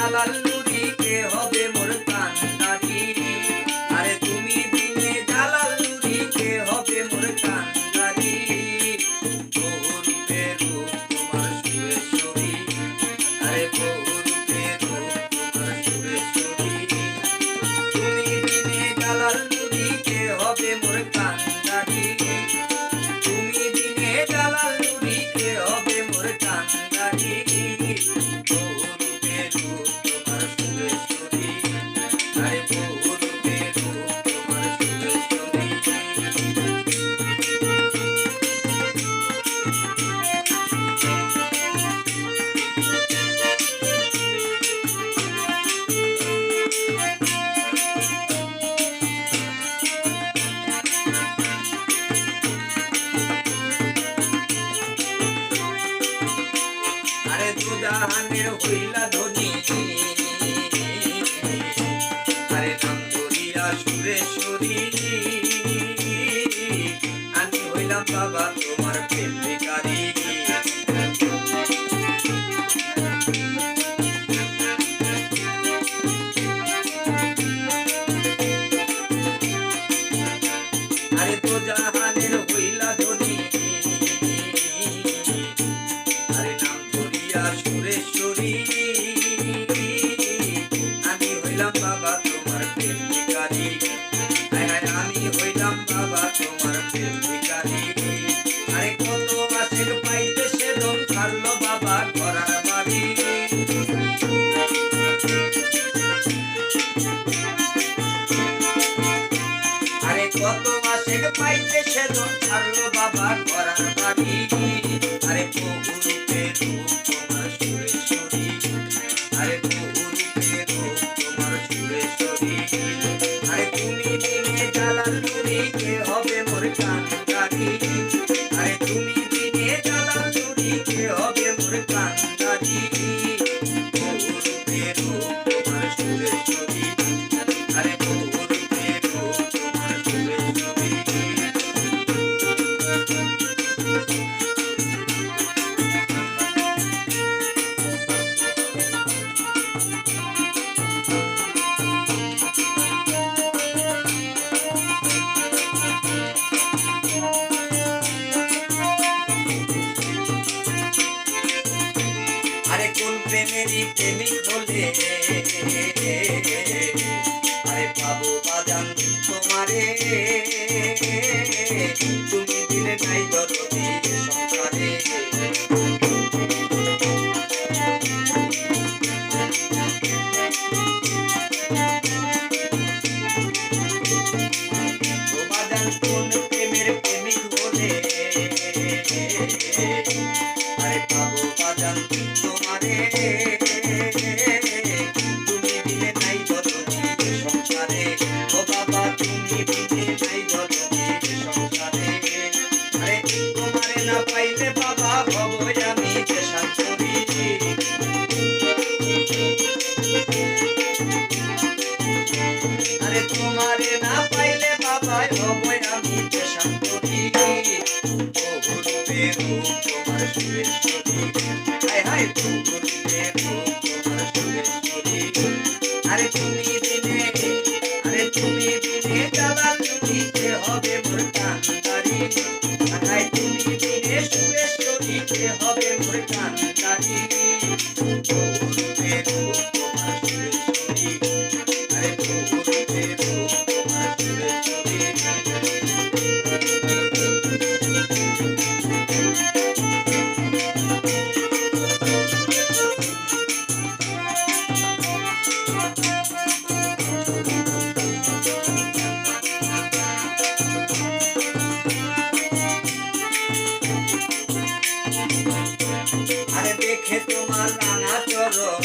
জালাল নুরি কে হবে? সুদানের হইলা ধনী। আরে নন্দরিয়া সুরেশ্বরী আমি হইলাম বাবা তোমার প্রেমিকারী আরে তো যাহা Daddy. প্রেমী বলে আরে পাবো বাদাম তোমারে। তুমি দিলে নাই দরদি সংসারে। আরে আরে তোমারে না পাইলে বাবাই হবই আমি পেশান করি তোমার হাই হাই আরে তুমি দিনে আরে তুমি দিনে দালাল, দিতে হবে মোর কান্দারি। তুমি দিনে সুরেশ হবে মোর তোমার রাঙা চরণ।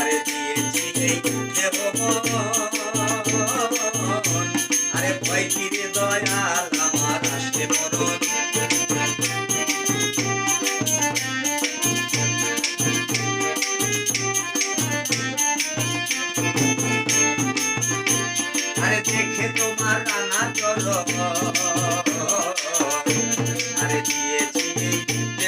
আরে দিয়েছি এই দেব আরে ভয় কিরে দয়াল, আমার আসে মরণ আরে দেখে তোমার রাঙা চরণ।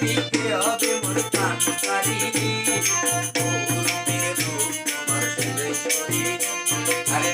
নদীতে হবে বহুরূপের তোমার সুরেশ্বরী। আরে